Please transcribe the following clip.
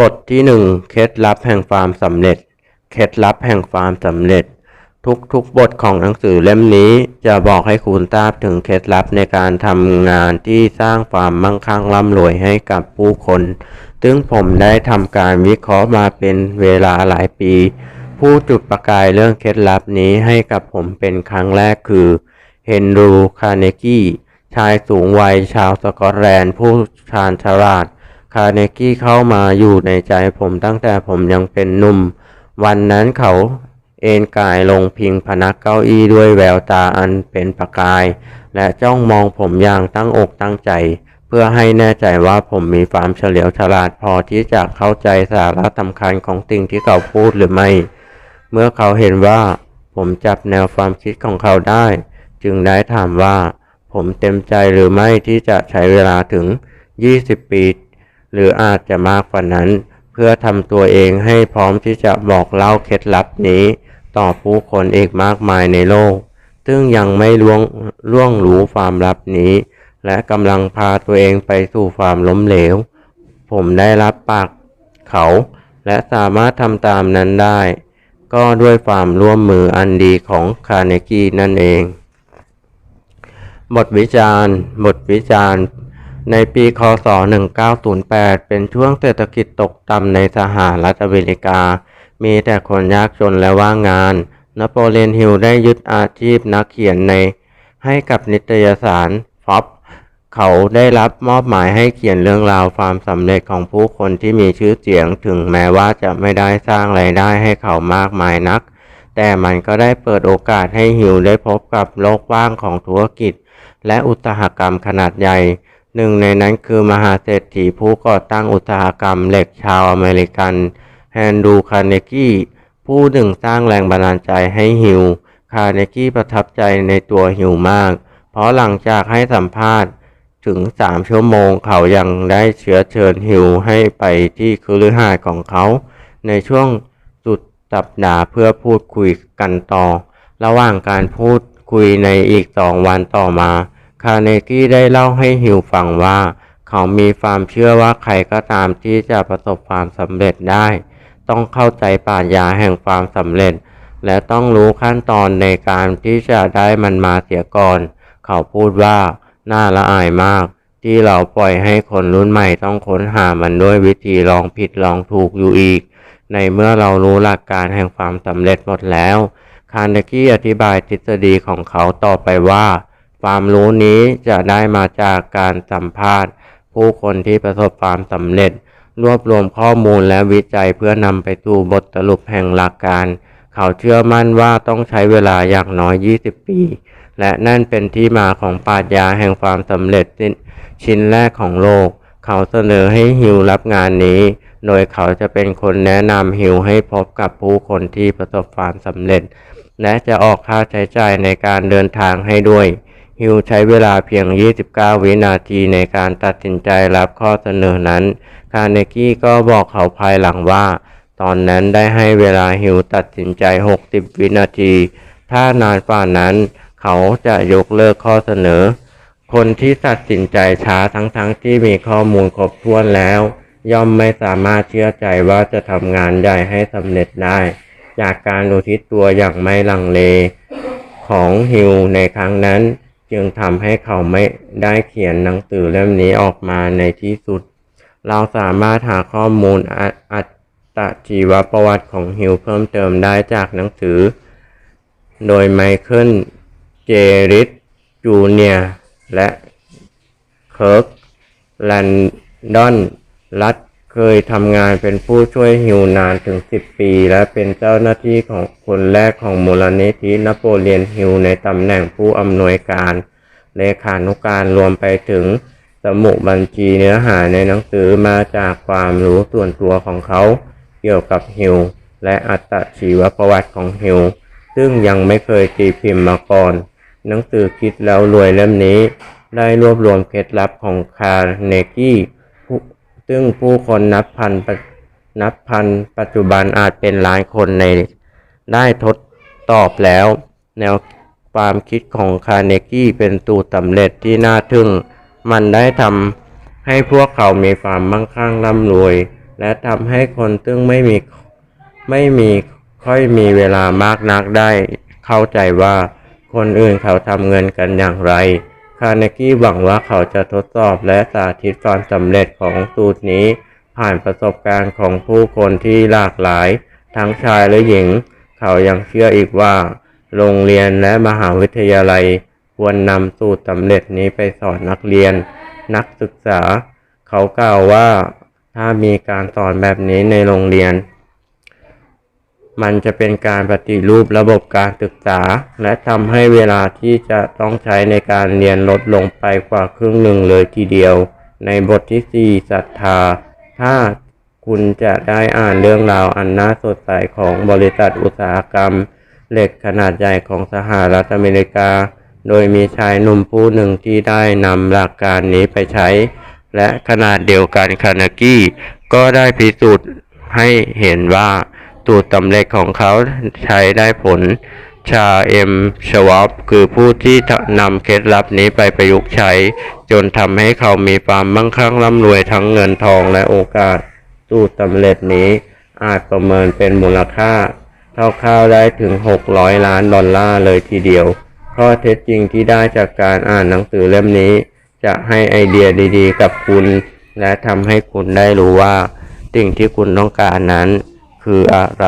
บทที่หนึ่งเคล็ดลับแห่งความสำเร็จ เคล็ดลับแห่งความสำเร็จ ทุกๆบทของหนังสือเล่มนี้จะบอกให้คุณทราบถึงเคล็ดลับในการทำงานที่สร้างความมั่งคั่งร่ำรวยให้กับผู้คน ซึ่งผมได้ทำการวิเคราะห์มาเป็นเวลาหลายปี ผู้จุดประกายเรื่องเคล็ดลับนี้ให้กับผมเป็นครั้งแรกคือเฮนรูคาร์เนกี้ชายสูงวัยชาวสกอตแลนด์ผู้ชาญฉลาด คาร์เนกี้เข้ามาอยู่ในใจผมตั้งแต่ผมยังเป็นหนุ่ม วันนั้นเขาเอนกายลงพิงพนักเก้าอี้ด้วยแววตาอันเป็นประกาย และจ้องมองผมอย่างตั้งอกตั้งใจ เพื่อให้แน่ใจว่าผมมีความเฉลียวฉลาดพอที่จะเข้าใจสาระสำคัญของสิ่งที่เขาพูดหรือไม่ เมื่อเขาเห็นว่าผมจับแนวความคิดของเขาได้ จึงได้ถามว่าผมเต็มใจหรือไม่ที่จะใช้เวลาถึง 20 ปี หรืออาจจะมากกว่านั้น เพื่อทำตัวเองให้พร้อมที่จะบอกเล่าเคล็ดลับนี้ ต่อผู้คนอีกมากมายในโลก ซึ่งยังไม่ล่วงล่วงรู้ความลับนี้ และกำลังพาตัวเองไปสู่ความล้มเหลว ผมได้รับปากเขา และสามารถทำตามนั้นได้ ก็ด้วยความร่วมมืออันดีของคาร์เนกี้นั่นเองบทวิจารณ์ บทวิจารณ์ ในปีคศ 1908 เป็นช่วงเศรษฐกิจตกต่ำในสหรัฐอเมริกา มีแต่คนยากจนและว่างงาน นโปเลียนฮิลได้ยึดอาชีพนักเขียนใน ให้กับนิตยสารฟอบเขาได้รับมอบหมายให้เขียนเรื่องราวความสำเร็จของผู้คนที่มีชื่อเสียง ถึงแม้ว่าจะไม่ได้สร้างไรายได้ให้เขามากมายนัก แต่มันก็ได้เปิดโอกาสให้ฮิวได้พบกับโลกกว้างของธุรกิจ และอุตสาหกรรมขนาดใหญ่ หนึ่งในนั้นคือมหาเศรษฐีผู้ก่อตั้งอุตสาหกรรมเหล็กชาวอเมริกัน แฮนดูคาร์เนกี้ผู้หนึ่งสร้างแรงบันดาลใจให้ฮิว คาร์เนกี้ประทับใจในตัวฮิวมาก เพราะหลังจากให้สัมภาษณ์ถึง3ชั่วโมงเขายังได้เชื้อเชิญฮิวให้ไปที่คฤหาสน์ของเขา ในช่วงสุดสัปดาห์เพื่อพูดคุยกันต่อ ระหว่างการพูดคุยในอีกสองวันต่อมา คาร์เนกี้ได้เล่าให้ฮิวฟังว่า เขามีความเชื่อว่าใครก็ตามที่จะประสบความสำเร็จได้ ต้องเข้าใจปรัชญาแห่งความสำเร็จ และต้องรู้ขั้นตอนในการที่จะได้มันมาเสียก่อน เขาพูดว่า น่าละอายมาก ที่เราปล่อยให้คนรุ่นใหม่ต้องค้นหามันด้วยวิธีลองผิดลองถูกอยู่อีก ในเมื่อเรารู้หลักการแห่งความสำเร็จหมดแล้ว คาร์เนกี้อธิบายทฤษฎีของเขาต่อไปว่า ความรู้นี้จะได้มาจากการสัมภาษณ์ ผู้คนที่ประสบความสำเร็จ รวบรวมข้อมูลและวิจัยเพื่อนำไปสู่บทสรุปแห่งหลักการ เขาเชื่อมั่นว่าต้องใช้เวลาอย่างน้อย 20 ปี และนั่นเป็นที่มาของปรัชญาแห่งความสำเร็จชิ้นแรกของโลก เขาเสนอให้ฮิวรับงานนี้ โดยเขาจะเป็นคนแนะนำฮิวให้พบกับผู้คนที่ประสบความสำเร็จ และจะออกค่าใช้จ่ายในการเดินทางให้ด้วย ฮิวใช้เวลาเพียง 29 วินาทีในการตัดสินใจรับข้อเสนอนั้น คาร์เนกี้ก็บอกเขาภายหลังว่า ตอนนั้นได้ให้เวลาฮิวตัดสินใจ 60 วินาที ถ้านานกว่านั้น เขาจะยกเลิกข้อเสนอ คนที่ตัดสินใจช้าทั้งๆทที่มีข้อมูลครบถ้วนแล้ว ย่อมไม่สามารถเชื่อใจว่าจะทำงานใหญ่ให้สำเร็จได้ จากการอุทิศตัวอย่างไม่ลังเล ของฮิวในครั้งนั้น จึงทำให้เขาไม่ได้เขียนหนังสือเล่มนี้ออกมาในที่สุด เราสามารถหาข้อมูลอัอัตชีวประวัติของฮิวเพิ่มเติมได้จากหนังสือ โดยไมเคิลเจริสจูเนียและเคิร์กแลนดอนรัฐ เคยทำงานเป็นผู้ช่วยฮิวนานถึง 10 ปี และเป็นเจ้าหน้าที่ของคนแรกของมูลนิธินโปเลียนฮิวในตำแหน่งผู้อำนวยการ เลขานุการรวมไปถึงสมุบัญชีเนื้อหาในหนังสือมาจากความรู้ส่วนตัวของเขา เกี่ยวกับฮิวและอัตชีวประวัติของฮิวซึ่งยังไม่เคยตีพิมพ์มาก่อน หนังสือคิดแล้วรวยเล่มนี้ ได้รวบรวมเคล็ดลับของคาร์เนกี้ ซึ่งผู้คนนับพันนับพันปัจจุบันอาจเป็นล้านคนในได้ทดตอบแล้ว แนวความคิดของคาร์เนกี้เป็นสูตรสำเร็จที่น่าทึ่ง มันได้ทำให้พวกเขามีความมั่งคั่งร่ำรวย และทำให้คนซึ่งไม่มีไม่มีค่อยมีเวลามากนักได้ เข้าใจว่าคนอื่นเขาทำเงินกันอย่างไร คาร์เนกี้หวังว่าเขาจะทดสอบและสาธิตความสำเร็จของสูตรนี้ ผ่านประสบการณ์ของผู้คนที่หลากหลาย ทั้งชายและหญิง เขายังเชื่ออีกว่า โรงเรียนและมหาวิทยาลัย ควรนำสูตรสำเร็จนี้ไปสอนนักเรียน นักศึกษา เขากล่าวว่า ถ้ามีการสอนแบบนี้ในโรงเรียน มันจะเป็นการปฏิรูประบบการศึกษา และทำให้เวลาที่จะต้องใช้ในการเรียนลดลงไปกว่าครึ่งหนึ่งเลยทีเดียว ในบทที่ 4ศรัทธา ถ้าคุณจะได้อ่านเรื่องราวอันน่าสดใสของบริษัทอุตสาหกรรม เหล็กขนาดใหญ่ของสหรัฐอเมริกา โดยมีชายหนุ่มผู้หนึ่งที่ได้นำหลักการนี้ไปใช้ และขนาดเดียวกันคานากี้ก็ได้พิสูจน์ให้เห็นว่า สูตรสำเร็จของเขาใช้ได้ผล ชาเอ็มชวอปคือผู้ที่นำเคล็ดลับนี้ไปประยุกต์ใช้ จนทำให้เขามีความมั่งคั่งร่ำรวยทั้งเงินทองและโอกาส สูตรสำเร็จนี้อาจประเมินเป็นมูลค่าคร่าวๆได้ถึง 600 ล้านดอลลาร์เลยทีเดียว ข้อเท็จจริงที่ได้จากการอ่านหนังสือเล่มนี้ จะให้ไอเดียดีๆ กับคุณ และทำให้คุณได้รู้ว่า สิ่งที่คุณต้องการนั้น คืออะไร